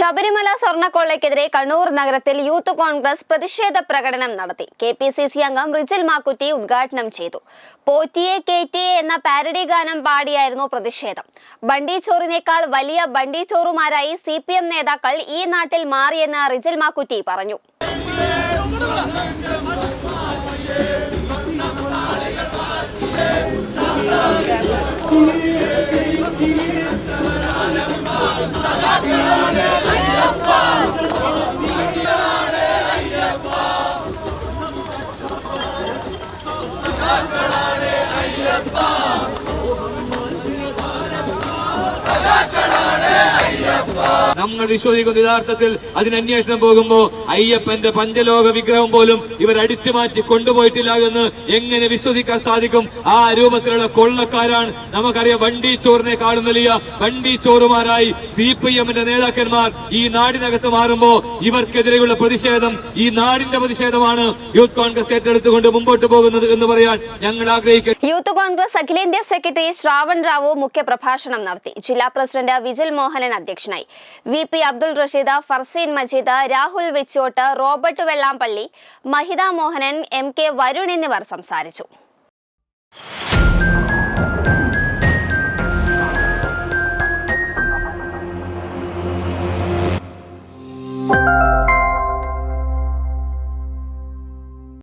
ശബരിമല സ്വർണക്കൊള്ളയ്ക്കെതിരെ കണ്ണൂർ നഗരത്തിൽ യൂത്ത് കോൺഗ്രസ് പ്രതിഷേധ പ്രകടനം നടത്തി. കെ പി സി സി അംഗം റിജിൽ മാക്കുറ്റി ഉദ്ഘാടനം ചെയ്തു. പോറ്റിയെ കേറ്റിയെ എന്ന പാരഡി ഗാനം പാടിയായിരുന്നു പ്രതിഷേധം. ബണ്ടിച്ചോറിനേക്കാൾ വലിയ ബണ്ടിച്ചോറുമാരായി സി പി എം നേതാക്കൾ ഈ നാട്ടിൽ മാറിയെന്ന് റിജിൽ മാക്കുറ്റി പറഞ്ഞു. അയ്യപ്പ. നമ്മൾ വിശ്വസിക്കുന്ന യഥാർത്ഥത്തിൽ അതിന് അന്വേഷണം പോകുമ്പോ അയ്യപ്പന്റെ പഞ്ചലോക വിഗ്രഹം പോലും ഇവർ അടിച്ചു മാറ്റി കൊണ്ടുപോയിട്ടില്ല എന്ന് എങ്ങനെ വിശ്വസിക്കാൻ സാധിക്കും? ആ രൂപത്തിലുള്ള കൊള്ളക്കാരാണ് നമുക്കറിയാം വണ്ടി ചോറിനെക്കാളും വലിയ വണ്ടി ചോറുമാരായി സി പി എമ്മിന്റെ നേതാക്കന്മാർ ഈ നാടിനകത്ത് മാറുമ്പോൾ ഇവർക്കെതിരെയുള്ള പ്രതിഷേധം ഈ നാടിന്റെ പ്രതിഷേധമാണ്. യൂത്ത് കോൺഗ്രസ് ഏറ്റെടുത്തുകൊണ്ട് മുമ്പോട്ട് പോകുന്നത് എന്ന് പറയാൻ ഞങ്ങൾ ആഗ്രഹിക്കുന്നു. യൂത്ത് കോൺഗ്രസ് അഖിലേന്ത്യാ സെക്രട്ടറി ശ്രാവൺ റാവു മുഖ്യപ്രഭാഷണം നടത്തി. ജില്ലാ പ്രസിഡന്റ് വിജിൽ മോഹനൻ അധ്യക്ഷനായി. V P Abdul Rasheed Farseen Majeed Rahul Vechottu Robert Vellampally Mahitha Mohanan M K Varun എന്നിവർ സംസാരിച്ചു.